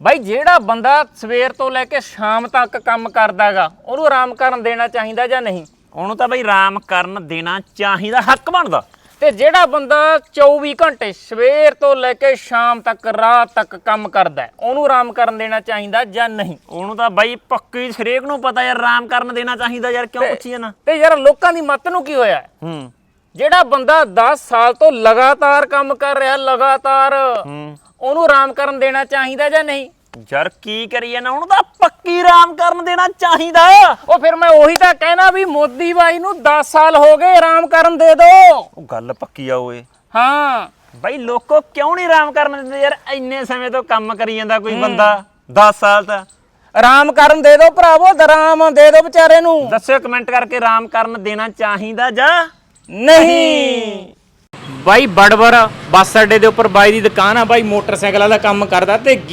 ਬਾਈ ਜਿਹੜਾ ਬੰਦਾ ਸਵੇਰ ਤੋਂ ਲੈ ਕੇ ਸ਼ਾਮ ਤੱਕ ਕੰਮ ਕਰਦਾਗਾ ਉਹਨੂੰ ਆਰਾਮ ਕਰਨ ਦੇਣਾ ਚਾਹੀਦਾ ਜਾਂ ਨਹੀਂ? ਉਹਨੂੰ ਤਾਂ ਬਈ ਆਰਾਮ ਕਰਨ ਦੇਣਾ ਚਾਹੀਦਾ ਹੱਕ ਬਣਦਾ। ਤੇ ਜਿਹੜਾ ਬੰਦਾ 24 ਘੰਟੇ ਸਵੇਰ ਤੋਂ ਲੈ ਕੇ ਸ਼ਾਮ ਤੱਕ ਰਾਤ ਤੱਕ ਕੰਮ ਕਰਦਾ ਉਹਨੂੰ ਆਰਾਮ ਕਰਨ ਦੇਣਾ ਚਾਹੀਦਾ ਜਾਂ ਨਹੀਂ? ਉਹਨੂੰ ਤਾਂ ਬਈ ਪੱਕੀ ਹਰੇਕ ਨੂੰ ਪਤਾ ਯਾਰ ਆਰਾਮ ਕਰਨ ਦੇਣਾ ਚਾਹੀਦਾ ਯਾਰ ਕਿਉਂ ਪੁੱਛੀ ਜਾਣਾ ਤੇ ਯਾਰ ਲੋਕਾਂ ਦੀ ਮੱਤ ਨੂੰ ਕੀ ਹੋਇਆ? ਹੈ? ਜਿਹੜਾ ਬੰਦਾ 10 ਸਾਲ ਤੋਂ ਲਗਾਤਾਰ ਕੰਮ ਕਰ ਰਿਹਾ ਲਗਾਤਾਰ ਹੂੰ। ਉਹਨੂੰ ਆਰਾਮ ਕਰਨ ਦੇਣਾ ਚਾਹੀਦਾ ਜਾਂ ਨਹੀਂ? ਯਾਰ ਕੀ ਕਰੀਏ ਨਾ ਉਹਨੂੰ ਤਾਂ ਪੱਕੀ ਆਰਾਮ ਕਰਨ ਦੇਣਾ ਚਾਹੀਦਾ। ਉਹ ਫਿਰ ਮੈਂ ਉਹੀ ਤਾਂ ਕਹਿਣਾ ਵੀ ਮੋਦੀ ਬਾਈ ਨੂੰ 10 ਸਾਲ ਹੋ ਗਏ ਆਰਾਮ ਕਰਨ ਦੇ ਦਿਓ ਉਹ ਗੱਲ ਪੱਕੀ ਆ ਓਏ। ਹਾਂ। ਬਈ ਲੋਕੋ ਕਿਉਂ ਨਹੀਂ ਆਰਾਮ ਕਰਨ ਦਿੰਦੇ ਯਾਰ? ਇੰਨੇ ਸਮੇਂ ਤੋਂ ਕੰਮ ਕਰੀ ਜਾਂਦਾ ਕੋਈ ਬੰਦਾ 10 ਸਾਲ ਤਾਂ। ਆਰਾਮ ਕਰਨ ਦੇ ਦਿਓ ਭਰਾਵੋ ਦਰਾਮ ਦੇ ਦਿਓ ਵਿਚਾਰੇ ਨੂੰ। ਦੱਸਿਓ ਕਮੈਂਟ ਕਰਕੇ ਆਰਾਮ ਕਰਨ ਦੇਣਾ ਚਾਹੀਦਾ ਜਾਂ ਨਹੀਂ। ਬਾਈ ਬੜਬਰ ਬੱਸ ਅੱਡੇ ਦੇ ਉੱਪਰ ਬਾਈ ਦੀ ਦੁਕਾਨ ਆ, ਬਾਈ ਮੋਟਰਸਾਈਕਲਾਂ ਦਾ ਕੰਮ ਕਰਦਾ ਤੇ ਗੀਤ